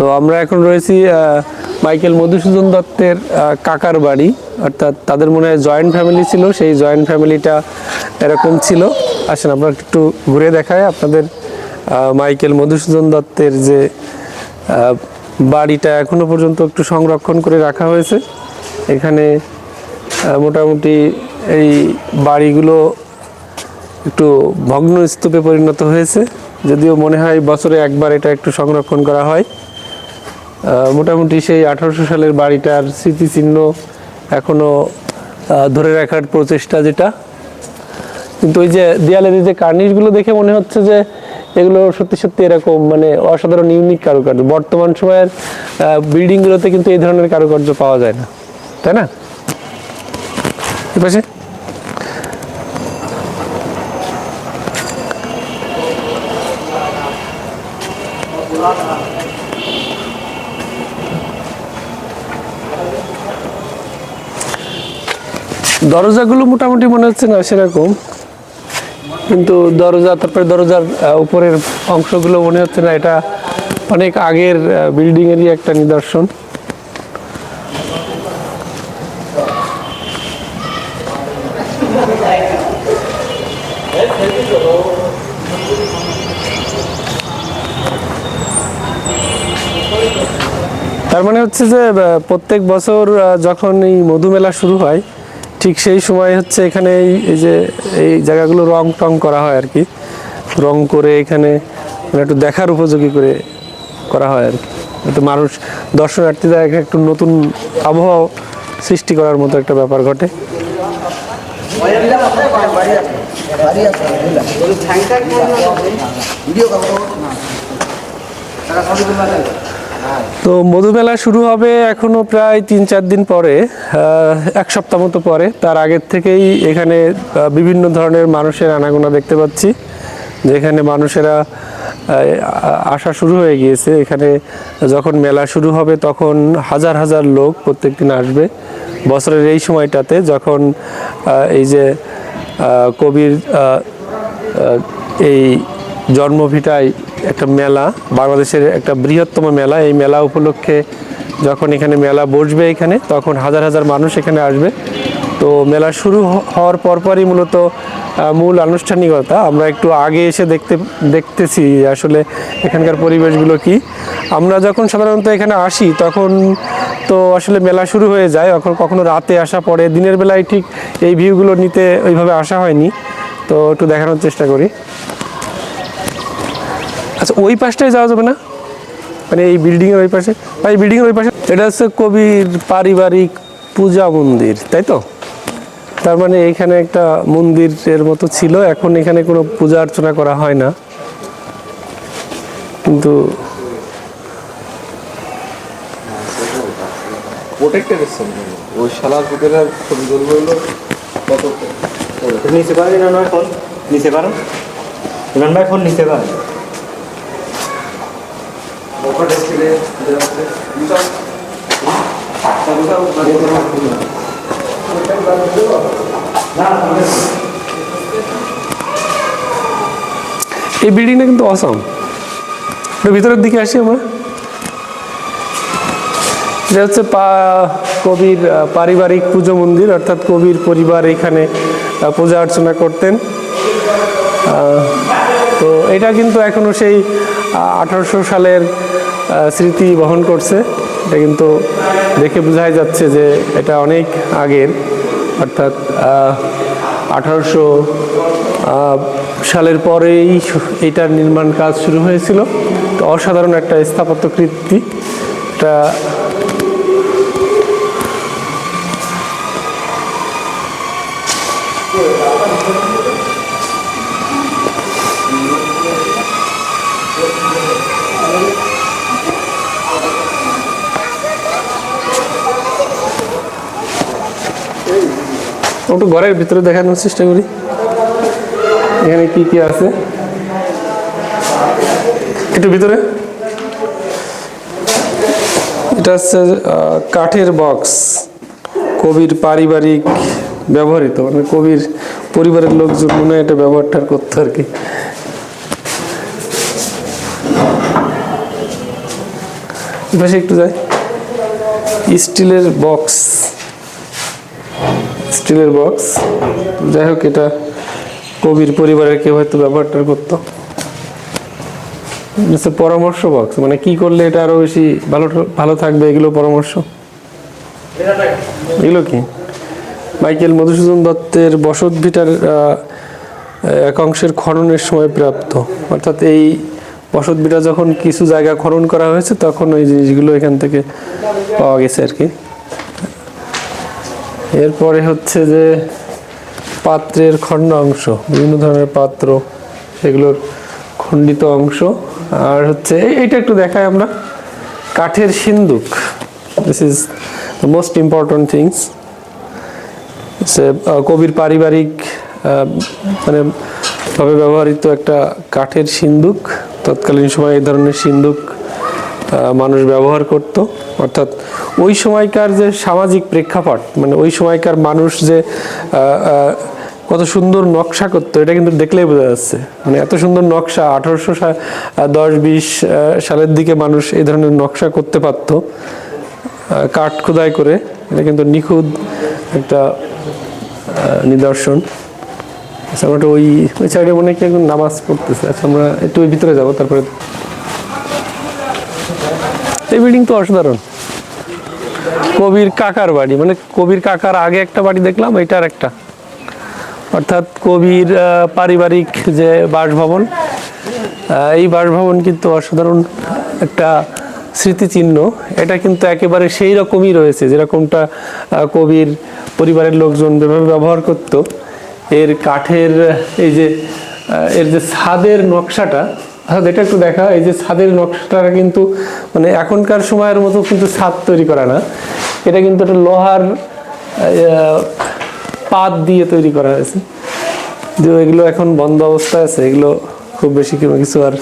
তো আমরা এখন রয়েছি মাইকেল মধুসূদন দত্তের কাকার বাড়ি। অর্থাৎ তাদের মনে হয় জয়েন্ট ফ্যামিলি ছিল, সেই জয়েন্ট ফ্যামিলিটা এরকম ছিল। আসেন, আমরা একটু ঘুরে দেখায় আপনাদের মাইকেল মধুসূদন দত্তের যে বাড়িটা এখনও পর্যন্ত একটু সংরক্ষণ করে রাখা হয়েছে। এখানে মোটামুটি এই বাড়িগুলো একটু ভগ্ন স্তূপে পরিণত হয়েছে। যদিও মনে হয় বছরে একবার এটা একটু সংরক্ষণ করা হয়। মোটামুটি সেই আঠারোশো সালের বাড়িটার স্মৃতিচিহ্ন এখনও ধরে রাখার প্রচেষ্টা যেটা। কিন্তু ওই যে দেয়ালের যে কার্নিশগুলো দেখে মনে হচ্ছে যে এগুলো সত্যি সত্যি এরকম মানে অসাধারণ, ইউনিক কারুকার্য। বর্তমান সময়ের বিল্ডিংগুলোতে কিন্তু এই ধরনের কারুকার্য পাওয়া যায় না। তাই না? পাশে দরজাগুলো মোটামুটি মনে হচ্ছে না সেরকম। কিন্তু দরজা, তারপরে দরজার উপরের অংশগুলো মনে হচ্ছে না। এটা অনেক আগের বিল্ডিং এরই একটা নিদর্শন। তার মানে হচ্ছে যে প্রত্যেক বছর যখন এই মধুমেলা শুরু হয় ঠিক সেই সময় হচ্ছে এখানে এই যে, এই জায়গাগুলো রং টং করা হয় আর কি। রং করে এখানে মানে একটু দেখার উপযোগী করে করা হয় আর কি। একটু মানুষ, দর্শনার্থীরা একটু নতুন আবহাওয়া সৃষ্টি করার মতো একটা ব্যাপার ঘটে। তো মধুমেলা শুরু হবে এখনও প্রায় তিন চার দিন পরে এক সপ্তাহ মতো পরে। তার আগের থেকেই এখানে বিভিন্ন ধরনের মানুষের আনাগোনা দেখতে পাচ্ছি, যেখানে মানুষেরা আসা শুরু হয়ে গিয়েছে। এখানে যখন মেলা শুরু হবে তখন হাজার হাজার লোক প্রত্যেক দিন আসবে। বছরের এই সময়টাতে যখন এই যে কবির এই জন্মভিটায় একটা মেলা, বাংলাদেশের একটা বৃহত্তম মেলা। এই মেলা উপলক্ষে যখন এখানে মেলা বসবে এখানে, তখন হাজার হাজার মানুষ এখানে আসবে। তো মেলা শুরু হওয়ার পরপরই মূলত মূল আনুষ্ঠানিকতা। আমরা একটু আগে এসে দেখতে, দেখতেছি আসলে এখানকার পরিবেশগুলো কি। আমরা যখন সাধারণত এখানে আসি, তখন তো আসলে মেলা শুরু হয়ে যায়। এখন কখনো রাতে আসা পড়ে। দিনের বেলায় ঠিক এই ভিউগুলো নিতে ওইভাবে আসা হয়নি। তো একটু দেখানোর চেষ্টা করি। আচ্ছা ওই পাশটায় যাওয়া যাবে না? মানে এই বিল্ডিং এর ওই পাশে? বা এই বিল্ডিং এর ওই পাশে এটা হচ্ছে কবির পারিবারিক পূজা মন্দির তাই তো? তার মানে এখানে একটা মন্দিরের মতো ছিল এখন এখানে কোনো পূজা অর্চনা করা হয় না। কিন্তু ওই শালার ভিতরে ছবি তুলবো হলো কত? নিচে পারেন ইমরান ভাই ফোন নিচে পারেন ইমরান ভাই ফোন নিচে পারেন এই বিল্ডিংটা কিন্তু অসম ভিতরের দিকে আসি আমরা। এটা হচ্ছে কবির পারিবারিক পুজো মন্দির, অর্থাৎ কবির পরিবার এখানে পূজা অর্চনা করতেন। তো এটা কিন্তু এখনও সেই আঠারোশো সালের স্মৃতি বহন করছে। এটা কিন্তু দেখে বোঝাই যাচ্ছে যে এটা অনেক আগের। অর্থাৎ আঠারোশো সালের পরেই এটার নির্মাণ কাজ শুরু হয়েছিল। তো অসাধারণ একটা স্থাপত্য কৃতি এটা একটু ঘরের ভিতরে দেখানোর চেষ্টা করি। এখানে কি কি আছে? একটু ভিতরে। এটা হচ্ছে কাঠের বক্স কবির পারিবারিক ব্যবহৃত মানে কবির পরিবারের লোকজন মনে হয় এটা ব্যবহারটা করতো আর কি। একটু যাই। স্টিলের বক্স স্টিলের বক্স। যাই হোক, এটা কবির পরিবারের কেউ হয়তো ব্যবহারটা করতো। পরামর্শ বক্স মানে কি করলে এটা আরও বেশি ভালো ভালো থাকবে এগুলো পরামর্শ? এগুলো কি? মাইকেল মধুসূদন দত্তের বসত ভিটার এক অংশের খননের সময় প্রাপ্ত। অর্থাৎ এই বসত ভিটা যখন কিছু জায়গা খনন করা হয়েছে, তখন ওই জিনিসগুলো এখান থেকে পাওয়া গেছে আর কি। এরপরে হচ্ছে যে পাত্রের খণ্ড অংশ, বিভিন্ন ধরনের পাত্র সেগুলোর খণ্ডিত অংশ। আর হচ্ছে এই- এইটা একটু দেখাই আমরা। কাঠের সিন্দুক this is the most important things সে কবির পারিবারিক মানে ভাবে ব্যবহৃত একটা কাঠের সিন্দুক। তৎকালীন সময় এই ধরনের সিন্দুক মানুষ ব্যবহার করত। অর্থাৎ ওই সময়কার যে সামাজিক প্রেক্ষাপট মানে ওই সময়কার মানুষ যে কত সুন্দর নকশা করতো, এটা কিন্তু দেখলেই বোঝা যাচ্ছে। মানে এত সুন্দর নকশা, আঠারোশো দশ, বিশ সালের দিকে মানুষ এই ধরনের নকশা করতে পারতো কাঠ খোদাই করে। এটা কিন্তু নিখুঁত একটা নিদর্শন। আচ্ছা আমরা ওই ওই সাইডে মনে কি নামাজ পড়তেছে। আচ্ছা আমরা একটু ওই ভিতরে যাব, তারপরে এই বিল্ডিং তো অসাধারণ। কবির কাকার বাড়ি মানে কবির কাকার আগে একটা বাড়ি দেখলাম এটার একটা। অর্থাৎ কবির পারিবারিক যে বাসভবন এই বাসভবন কিন্তু অসাধারণ একটা স্মৃতিচিহ্ন। এটা কিন্তু একেবারে সেই রকমই রয়েছে, যেরকমটা কবির পরিবারের লোকজন যেভাবে ব্যবহার করত। এর কাঠের, এই যে এর যে ছাদের নকশাটা অর্থাৎ এটা একটু দেখা, এই যে ছাদের নকশাটা কিন্তু মানে এখনকার সময়ের মতো কিন্তু ছাদ তৈরি করা না। এটা কিন্তু একটা লোহার পাত দিয়ে তৈরি করা হয়েছে। যে এগুলো এখন বন্ধ অবস্থায় আছে, এগুলো খুব বেশি কিছু আর